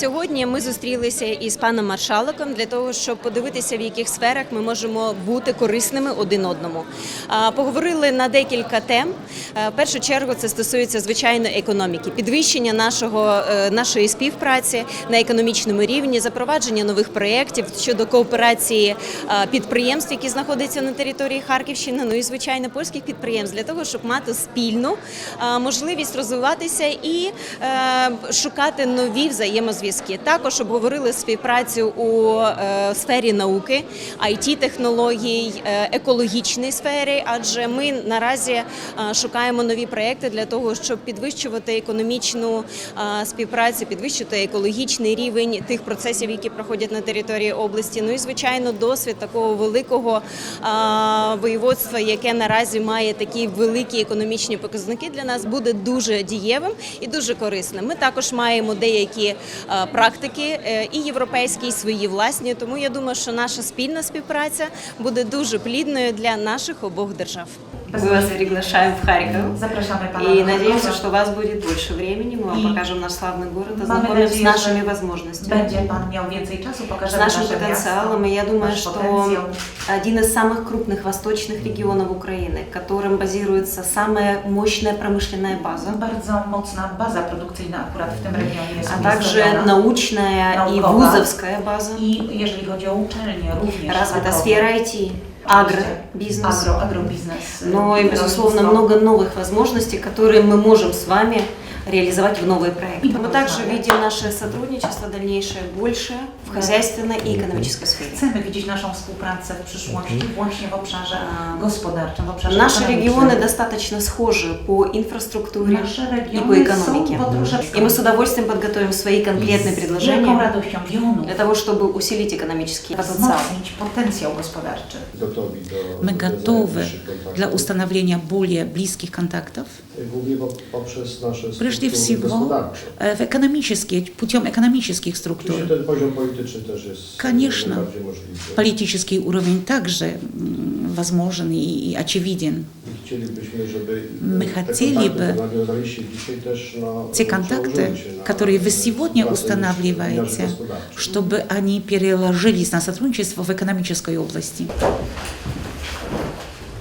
Сьогодні ми зустрілися із паном маршаликом для того, щоб подивитися, в яких сферах ми можемо бути корисними один одному. Поговорили на декілька тем. Е, В першу чергу це стосується звичайно економіки, підвищення нашого е, нашої співпраці на економічному рівні, запровадження нових проєктів щодо кооперації е, підприємств, які знаходяться на території Харківщини, ну і звичайно польських підприємств, для того, щоб мати спільну можливість розвиватися і шукати нові взаємозв'язки. Також обговорили співпрацю у е, сфері науки, it технологій, е, екологічній сфері, адже ми наразі е, шукаємо нові проекти для того, щоб підвищувати економічну співпрацю, підвищити екологічний рівень тих процесів, які проходять на території області. Ну і звичайно, досвід такого великого воєводства, яке наразі має такі великі економічні показники для нас, буде дуже дієвим і дуже корисним. Ми також маємо деякі практики е, і європейські, і свої власні. Тому я думаю, що наша спільна співпраця буде дуже плідною для наших обох держав. Мы вас приглашаем в Харьков. Pana И надеемся, что у вас будет больше времени. Мы вам И покажем наш славный город, ознакомим с нашими возможностями. Będzie Pan miał więcej czasu, С нашим потенциалом. И я думаю, что один из самых крупных восточных регионов Украины, в котором базируется самая мощная промышленная база, Bardzo mocna baza produkcyjna akurat w tym regionie jest а также научная и вузовская база, I jeżeli chodzi o uczelnie, również развита сфера IT, агробизнес. Agro, agrobiznes. Но и, безусловно, rolnictwo. много новых возможностей, которые мы можем с вами реализовать в новые проекты. И Мы также познавать. видим наше сотрудничество дальнейшее больше в хозяйственной и экономической сфере. Chcemy widzieć naszą współpracę w przyszłości właśnie w obszarze A, gospodarczym, w obszarze Наши ekonomicznym. регионы достаточно схожи по инфраструктуре Nasze и по regiony są экономике. po trosze И мы с удовольствием подготовим свои конкретные z wielką предложения radością wionu для того, чтобы усилить экономический потенциал. wzmocnić potencjał gospodarczy. gotowi do My nawiązania gotowy bliższych kontaktów. dla ustanowienia более близких контактов, Głównie po- poprzez nasze прежде struktury всего gospodarcze. э, в экономических, путем экономических структур. Oczywiście ten poziom polityczny też jest Конечно. najbardziej możliwy. Политический уровень также м, возможен и, и очевиден. I chcielibyśmy, żeby My te хотели kontakty, бы które nawiązaliście dzisiaj też no, Те контакты, przełożyły się na которые вы сегодня pracę w wymiarze устанавливаете, gospodarczym. чтобы они переложились на сотрудничество в экономической области.